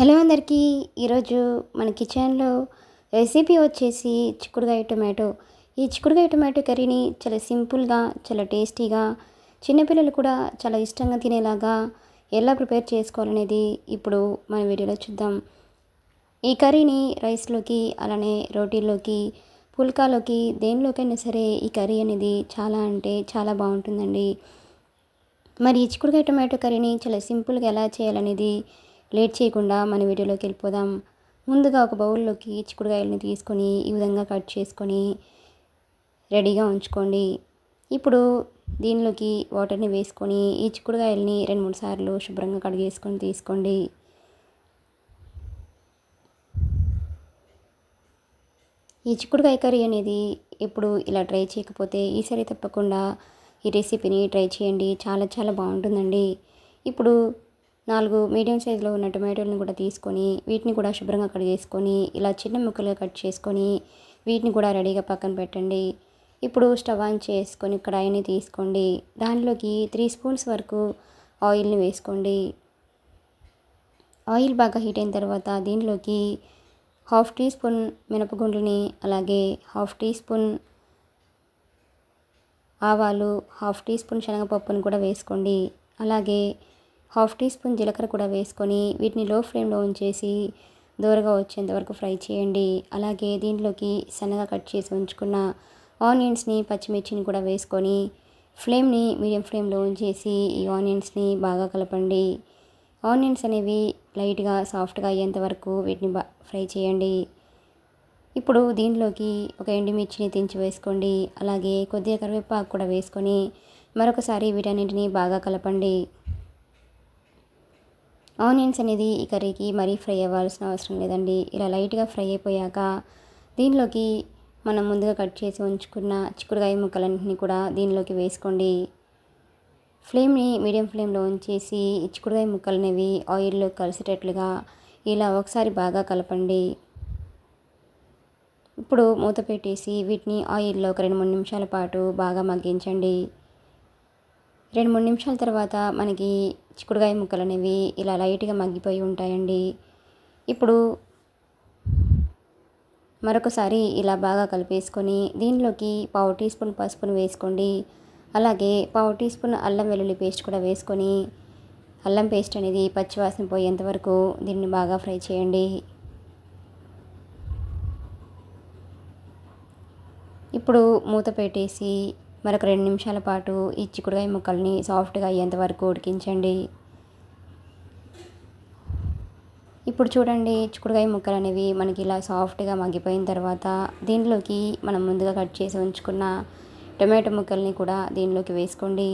Hello అందరికీ. ఈరోజు మన కిచెన్లో రెసిపీ వచ్చేసి చిక్కుడుకాయ టొమాటో. ఈ చిక్కుడుకాయ టొమాటో కర్రీని చాలా సింపుల్గా చాలా టేస్టీగా చిన్నపిల్లలు కూడా చాలా ఇష్టంగా తినేలాగా ఎలా ప్రిపేర్ చేసుకోవాలనేది ఇప్పుడు మన వీడియోలో చూద్దాం. ఈ కర్రీని రైస్లోకి అలానే రోటీల్లోకి పుల్కాలోకి దేనిలోకైనా సరే ఈ కర్రీ అనేది చాలా అంటే చాలా బాగుంటుందండి. మరి ఈ చిక్కుడుకాయ టొమాటో కర్రీని చాలా సింపుల్గా ఎలా చేయాలనేది లేట్ చేయకుండా మన వీడియోలోకి వెళ్ళిపోదాం. ముందుగా ఒక బౌల్లోకి చిక్కుడుకాయలని తీసుకొని ఈ విధంగా కట్ చేసుకొని రెడీగా ఉంచుకోండి. ఇప్పుడు దీనిలోకి వాటర్ని వేసుకొని ఈ చిక్కుడుకాయలని రెండు మూడు సార్లు శుభ్రంగా కడిగేసుకొని తీసుకోండి. ఈ చిక్కుడుకాయ కర్రీ అనేది ఎప్పుడు ఇలా ట్రై చేయకపోతే ఈసారి తప్పకుండా ఈ రెసిపీని ట్రై చేయండి. చాలా చాలా బాగుంటుందండి. ఇప్పుడు నాలుగు మీడియం సైజులో ఉన్న టొమాటోలను కూడా తీసుకొని వీటిని కూడా శుభ్రంగా కడిగేసుకొని ఇలా చిన్న ముక్కలుగా కట్ చేసుకొని వీటిని కూడా రెడీగా పక్కన పెట్టండి. ఇప్పుడు స్టవ్ ఆన్ చేసుకొని కడాయిని తీసుకోండి. దానిలోకి త్రీ స్పూన్స్ వరకు ఆయిల్ని వేసుకోండి. ఆయిల్ బాగా హీట్ అయిన తర్వాత దీనిలోకి హాఫ్ టీ స్పూన్ మినపగుండ్లని అలాగే హాఫ్ టీ స్పూన్ ఆవాలు హాఫ్ టీ స్పూన్ శనగపప్పును కూడా వేసుకోండి. అలాగే హాఫ్ టీ స్పూన్ జీలకర్ర కూడా వేసుకొని వీటిని లో ఫ్లేమ్లో ఉంచేసి దూరగా వచ్చేంత వరకు ఫ్రై చేయండి. అలాగే దీంట్లోకి సన్నగా కట్ చేసి ఉంచుకున్న ఆనియన్స్ని పచ్చిమిర్చిని కూడా వేసుకొని ఫ్లేమ్ని మీడియం ఫ్లేమ్లో ఉంచేసి ఈ ఆనియన్స్ని బాగా కలపండి. ఆనియన్స్ అనేవి లైట్గా సాఫ్ట్గా అయ్యేంత వరకు వీటిని బా ఫ్రై చేయండి. ఇప్పుడు దీనిలోకి ఒక ఎండుమిర్చిని తెంచి వేసుకోండి. అలాగే కొద్దిగా కరివేపాకు కూడా వేసుకొని మరొకసారి వీటన్నింటినీ బాగా కలపండి. ఆనియన్స్ అనేది ఈ కర్రీకి మరీ ఫ్రై అవ్వాల్సిన అవసరం లేదండి. ఇలా లైట్గా ఫ్రై అయిపోయాక దీనిలోకి మనం ముందుగా కట్ చేసి ఉంచుకున్న చిక్కుడుకాయ ముక్కలన్నింటినీ కూడా దీనిలోకి వేసుకోండి. ఫ్లేమ్ని మీడియం ఫ్లేమ్లో ఉంచేసి చిక్కుడుకాయ ముక్కలు అనేవి ఆయిల్లో కలిసేటట్లుగా ఇలా ఒకసారి బాగా కలపండి. ఇప్పుడు మూత పెట్టేసి వీటిని ఆయిల్లో ఒక రెండు మూడు నిమిషాల పాటు బాగా మగ్గించండి. రెండు మూడు నిమిషాల తర్వాత మనకి చిక్కుడుకాయ ముక్కలు అనేవి ఇలా లైట్గా మగ్గిపోయి ఉంటాయండి. ఇప్పుడు మరొకసారి ఇలా బాగా కలిపేసుకొని దీనిలోకి పావు టీ స్పూన్ పసుపును వేసుకోండి. అలాగే పావు టీ స్పూన్ అల్లం వెల్లుల్లి పేస్ట్ కూడా వేసుకొని అల్లం పేస్ట్ అనేది పచ్చివాసన పోయేంత వరకు దీన్ని బాగా ఫ్రై చేయండి. ఇప్పుడు మూత పెట్టేసి మరొక రెండు నిమిషాల పాటు ఈ చిక్కుడుకాయ ముక్కల్ని సాఫ్ట్గా అయ్యేంత వరకు ఉడికించండి. ఇప్పుడు చూడండి చిక్కుడుకాయ ముక్కలు అనేవి మనకి ఇలా సాఫ్ట్గా మగ్గిపోయిన తర్వాత దీనిలోకి మనం ముందుగా కట్ చేసి ఉంచుకున్న టొమాటో ముక్కల్ని కూడా దీనిలోకి వేసుకోండి.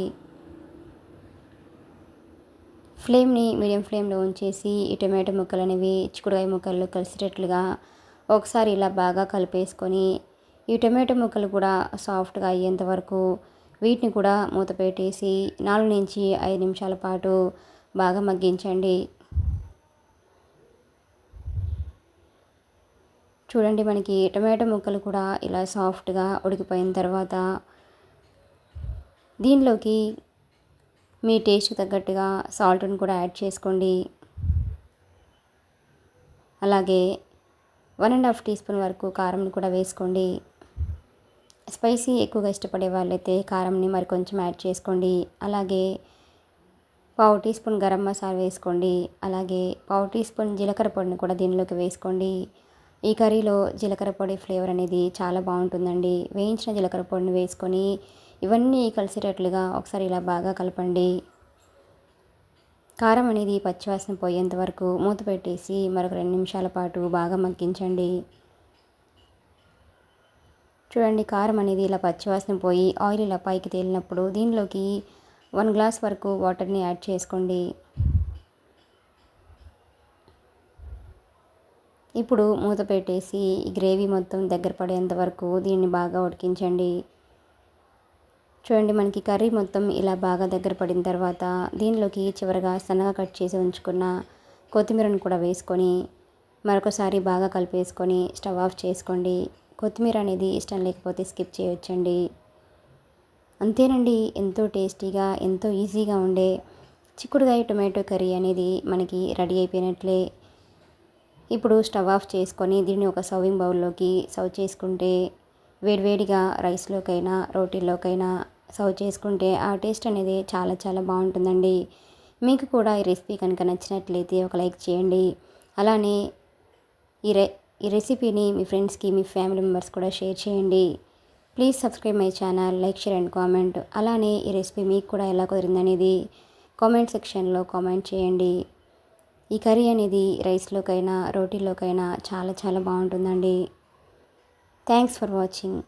ఫ్లేమ్ని మీడియం ఫ్లేమ్లో ఉంచేసి ఈ టొమాటో ముక్కలు అనేవి చిక్కుడుకాయ ముక్కలు కలిసేటట్లుగా ఒకసారి ఇలా బాగా కలిపేసుకొని ఈ టొమాటో ముక్కలు కూడా సాఫ్ట్గా అయ్యేంత వరకు వీటిని కూడా మూత పెట్టేసి నాలుగు నుంచి ఐదు నిమిషాల పాటు బాగా మగ్గించండి. చూడండి మనకి టొమాటో ముక్కలు కూడా ఇలా సాఫ్ట్గా ఉడికిపోయిన తర్వాత దీనిలోకి మీ టేస్ట్ తగ్గట్టుగా సాల్ట్ని కూడా యాడ్ చేసుకోండి. అలాగే one and half teaspoon వరకు కారం కూడా వేసుకోండి. స్పైసీ ఎక్కువగా ఇష్టపడే వాళ్ళైతే కారంని మరి కొంచెం యాడ్ చేసుకోండి. అలాగే పావు టీ స్పూన్ గరం మసాలా వేసుకోండి. అలాగే పావు టీ స్పూన్ జీలకర్ర పొడిని కూడా దీనిలోకి వేసుకోండి. ఈ కర్రీలో జీలకర్ర పొడి ఫ్లేవర్ అనేది చాలా బాగుంటుందండి. వేయించిన జీలకర్ర పొడిని వేసుకొని ఇవన్నీ కలిసేటట్లుగా ఒకసారి ఇలా బాగా కలపండి. కారం అనేది పచ్చివాసన పోయేంత వరకు మూత పెట్టేసి మరొక రెండు నిమిషాల పాటు బాగా మగ్గించండి. చూడండి కారం అనేది ఇలా పచ్చివాసన పోయి ఆయిల్ ఇలా పైకి తేలినప్పుడు దీనిలోకి వన్ గ్లాస్ వరకు వాటర్ని యాడ్ చేసుకోండి. ఇప్పుడు మూత పెట్టేసి ఈ గ్రేవీ మొత్తం దగ్గర పడేంత వరకు దీన్ని బాగా ఉడికించండి. చూడండి మనకి కర్రీ మొత్తం ఇలా బాగా దగ్గర పడిన తర్వాత దీనిలోకి చివరిగా సన్నగా కట్ చేసి ఉంచుకున్న కొత్తిమీరను కూడా వేసుకొని మరొకసారి బాగా కలిపేసుకొని స్టవ్ ఆఫ్ చేసుకోండి. కొత్తిమీర అనేది ఇష్టం లేకపోతే స్కిప్ చేయొచ్చండి. అంతేనండి ఎంతో టేస్టీగా ఎంతో ఈజీగా ఉండే చిక్కుడుకాయ టొమాటో కర్రీ అనేది మనకి రెడీ అయిపోయినట్లే. ఇప్పుడు స్టవ్ ఆఫ్ చేసుకొని దీన్ని ఒక సర్వింగ్ బౌల్లోకి సర్వ్ చేసుకుంటే వేడివేడిగా రైస్లోకైనా రోటీల్లోకైనా సర్వ్ చేసుకుంటే ఆ టేస్ట్ అనేది చాలా చాలా బాగుంటుందండి. మీకు కూడా ఈ రెసిపీ కనుక నచ్చినట్లయితే ఒక లైక్ చేయండి. అలానే ఈ రె ఈ రెసిపీని మీ ఫ్రెండ్స్కి మీ ఫ్యామిలీ మెంబర్స్ కూడా షేర్ చేయండి. Please subscribe my channel like share and comment. అలానే ఈ రెసిపీ మీకు కూడా ఎలా కుదిరిందనేది కామెంట్ సెక్షన్లో కామెంట్ చేయండి. ఈ కర్రీ అనేది రైస్లోకైనా రోటీలోకైనా చాలా చాలా బాగుంటుందండి. Thanks for watching.